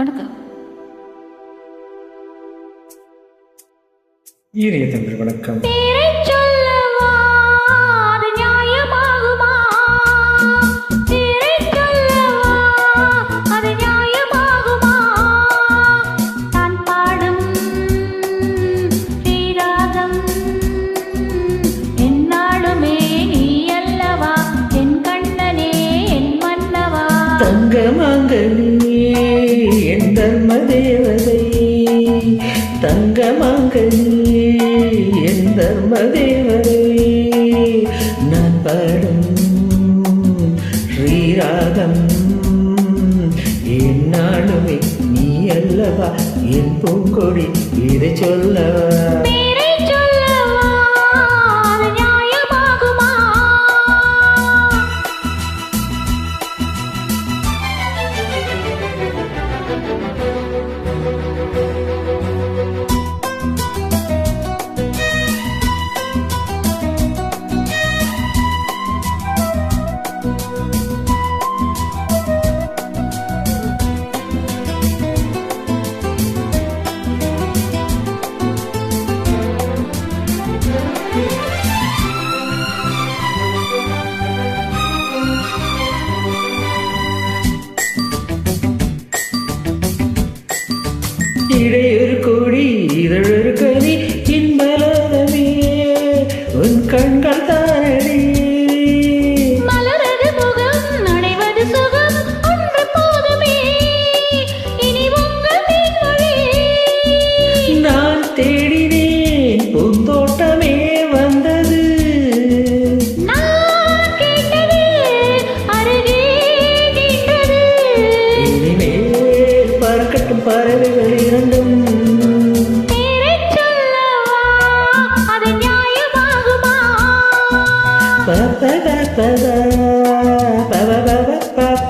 வணக்கம் இனிய தமிழ் வணக்கம் தங்க மாங்கனி என் தர்ம தேவதை தங்கமாங்கனி என் தர்ம தேவதை நான் பாடும் ஸ்ரீராகம் என்னாலுமே நீ அல்லவா என் பூங்கொடி இதை சொல்லவா,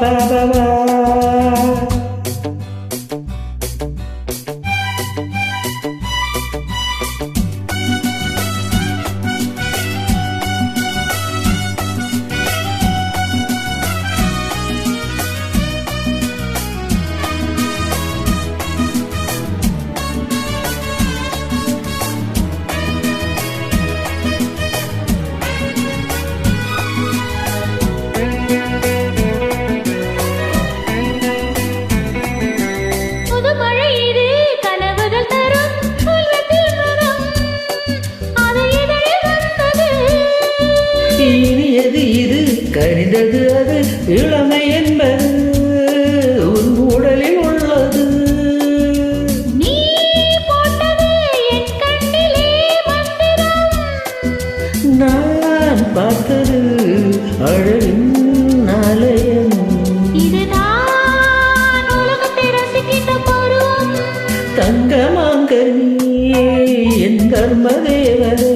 that நிறைந்தது அது இளமை என்பது உன் உடலில் உள்ளது. நான் பார்த்தது அழகின் நாளையம் தங்கமாங்கனி என் கர்மதேவனே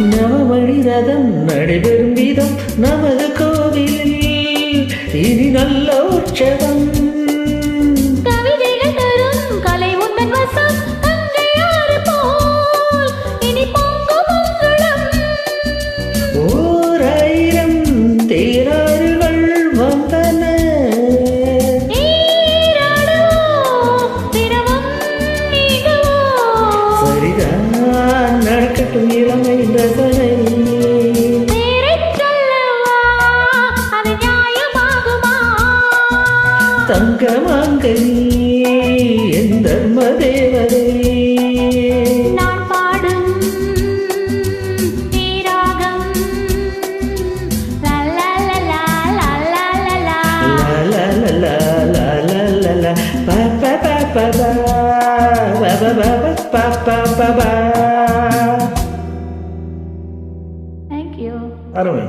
நவமணி ரதம் நடைபெறும் விதம் நமது கோவில் இது நல்ல உற்சவம். ஓராயிரம் தேராறுகள் வந்தன. சரிதான் நடக்கட்டும் தங்கமாங்கனி என் தர்ம தேவரே நான் பாடும் நீராகம் அருமை